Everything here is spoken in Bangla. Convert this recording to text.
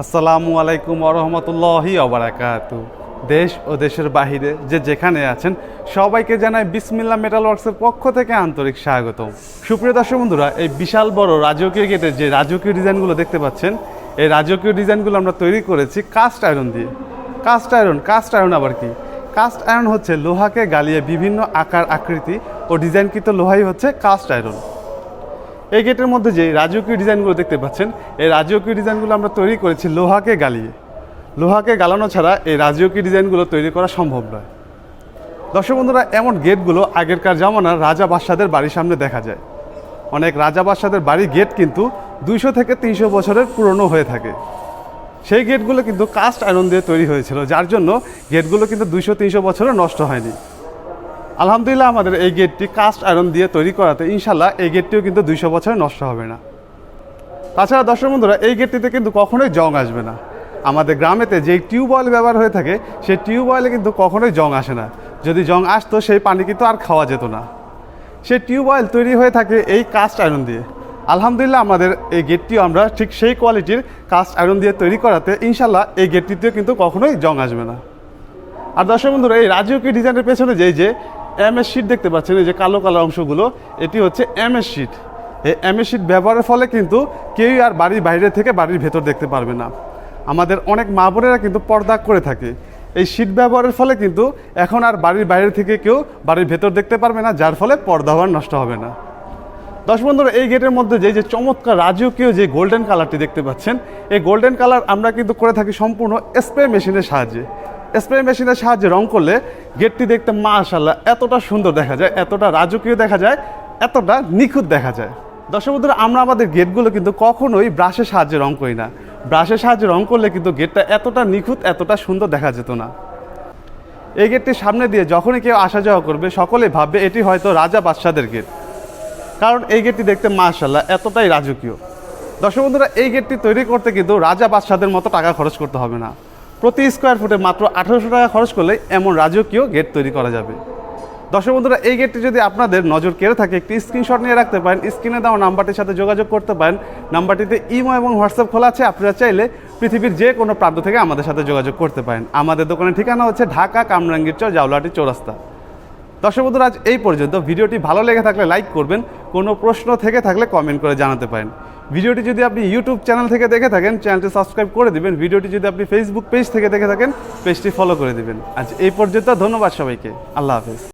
আসসালামু আলাইকুম আরহামতুল্লাহি অবরাকাতু দেশ ও দেশের বাহিরে যে যেখানে আছেন, সবাইকে জানাই বিসমিল্লা মেটাল ওয়ার্কসের পক্ষ থেকে আন্তরিক স্বাগতম। সুপ্রিয় দর্শক বন্ধুরা, এই বিশাল বড় রাজকীয় গেটের যে রাজকীয় ডিজাইনগুলো দেখতে পাচ্ছেন, এই রাজকীয় ডিজাইনগুলো আমরা তৈরি করেছি কাস্ট আয়রন দিয়ে। কাস্ট আয়রন কাস্ট আয়রন আবার কি? কাস্ট আয়রন হচ্ছে লোহাকে গালিয়ে বিভিন্ন আকার আকৃতি ও ডিজাইনকৃত লোহাই হচ্ছে কাস্ট আয়রন। এই গেটের মধ্যে যে রাজকীয় ডিজাইনগুলো দেখতে পাচ্ছেন, এই রাজকীয় ডিজাইনগুলো আমরা তৈরি করেছি লোহাকে গালিয়ে। লোহাকে গালানো ছাড়া এই রাজকীয় ডিজাইনগুলো তৈরি করা সম্ভব নয়। দর্শক বন্ধুরা, এমন গেটগুলো আগেরকার জামানার রাজা বাদশাদের বাড়ির সামনে দেখা যায়। অনেক রাজা বাদশাদের বাড়ি গেট কিন্তু দুইশো থেকে তিনশো বছরের পুরনো হয়ে থাকে। সেই গেটগুলো কিন্তু কাস্ট আয়রন দিয়ে তৈরি হয়েছিল, যার জন্য গেটগুলো কিন্তু দুইশো, তিনশো বছরে নষ্ট হয়নি। আলহামদুলিল্লাহ আমাদের এই গেটটি কাস্ট আয়রন দিয়ে তৈরি করাতে ইনশাল্লাহ এই গেটটিও কিন্তু দুইশো বছরে নষ্ট হবে না। তাছাড়া দর্শক বন্ধুরা, এই গেটটিতে কিন্তু কখনোই জং আসবে না। আমাদের গ্রামেতে যেই টিউবওয়েল ব্যবহার হয়ে থাকে, সেই টিউবওয়েলে কিন্তু কখনোই জং আসে না। যদি জং আসতো, সেই পানি কিন্তু আর খাওয়া যেত না। সেই টিউবওয়েল তৈরি হয়ে থাকে এই কাস্ট আয়রন দিয়ে। আলহামদুলিল্লাহ আমাদের এই গেটটিও আমরা ঠিক সেই কোয়ালিটির কাস্ট আয়রন দিয়ে তৈরি করাতে ইনশাল্লাহ এই গেটটিতেও কিন্তু কখনোই জং আসবে না। আর দর্শক বন্ধুরা, এই রাজকীয় ডিজাইনের পেছনে যেই যে এম এস শিট দেখতে পাচ্ছেন, এই যে কালো কালো অংশগুলো, এটি হচ্ছে এম এস শিট এই এম এস শিট ব্যবহারের ফলে কিন্তু কেউই আর বাড়ির বাইরে থেকে বাড়ির ভেতর দেখতে পারবে না। আমাদের অনেক মা বোনেরা কিন্তু পর্দা করে থাকে। এই শিট ব্যবহারের ফলে কিন্তু এখন আর বাড়ির বাইরে থেকে কেউ বাড়ির ভেতর দেখতে পারবে না, যার ফলে পর্দা হওয়ার নষ্ট হবে না। দশ বন্ধুরা, এই গেটের মধ্যে যে যে চমৎকার রাজকীয় যে গোল্ডেন কালারটি দেখতে পাচ্ছেন, এই গোল্ডেন কালার আমরা কিন্তু করে থাকি সম্পূর্ণ স্প্রে মেশিনের সাহায্যে। স্প্রে মেশিনের সাহায্যে রং করলে গেটটি দেখতে মাশাল্লাহ এতটা সুন্দর দেখা যায়, এতটা রাজকীয় দেখা যায়, এতটা নিখুঁত দেখা যায়। দর্শক বন্ধুরা, আমরা আমাদের গেটগুলো কিন্তু কখনোই ব্রাশের সাহায্যে রং করি না। ব্রাশের সাহায্যে রং করলে কিন্তু গেটটা এতটা নিখুঁত, এতটা সুন্দর দেখা যেত না। এই গেটটির সামনে দিয়ে যখনই কেউ আসা যাওয়া করবে সকলে ভাববে এটি হয়তো রাজা বাদশাদের গেট। কারণ এই গেটটি দেখতে মাশাল্লাহ এতটাই রাজকীয়। দর্শক বন্ধুরা, এই গেটটি তৈরি করতে কিন্তু রাজা বাদশাদের মতো টাকা খরচ করতে হবে না। প্রতি স্কোয়ার ফুটে মাত্র আঠারোশো টাকা খরচ করলে এমন রাজকীয় গেট তৈরি করা যাবে। দর্শক বন্ধুরা, এই গেটটি যদি আপনাদের নজর কেড়ে থাকে, একটি স্ক্রিনশট নিয়ে রাখতে পারেন স্ক্রিনে দেওয়া নাম্বারটির সাথে যোগাযোগ করতে পারেন। নাম্বারটিতে ইমো এবং হোয়াটসঅ্যাপ খোলা আছে, আপনারা চাইলে পৃথিবীর যে কোনো প্রান্ত থেকে আমাদের সাথে যোগাযোগ করতে পারেন। আমাদের দোকানের ঠিকানা হচ্ছে ঢাকা কামরাঙ্গীর চর জাউলাটি চৌরাস্তা। দর্শক বন্ধুরা, আজ এই পর্যন্ত। ভিডিওটি ভালো লেগে থাকলে লাইক করবেন, কোনো প্রশ্ন থেকে থাকলে কমেন্ট করে জানাতে পারেন। ভিডিওটি যদি আপনি ইউটিউব চ্যানেল থেকে দেখে থাকেন, চ্যানেলটি সাবস্ক্রাইব করে দিবেন। ভিডিওটি যদি আপনি ফেসবুক পেজ থেকে দেখে থাকেন পেজটি ফলো করে দিবেন। আজ এই পর্যন্ত ধন্যবাদ সবাইকে। আল্লাহ হাফেজ।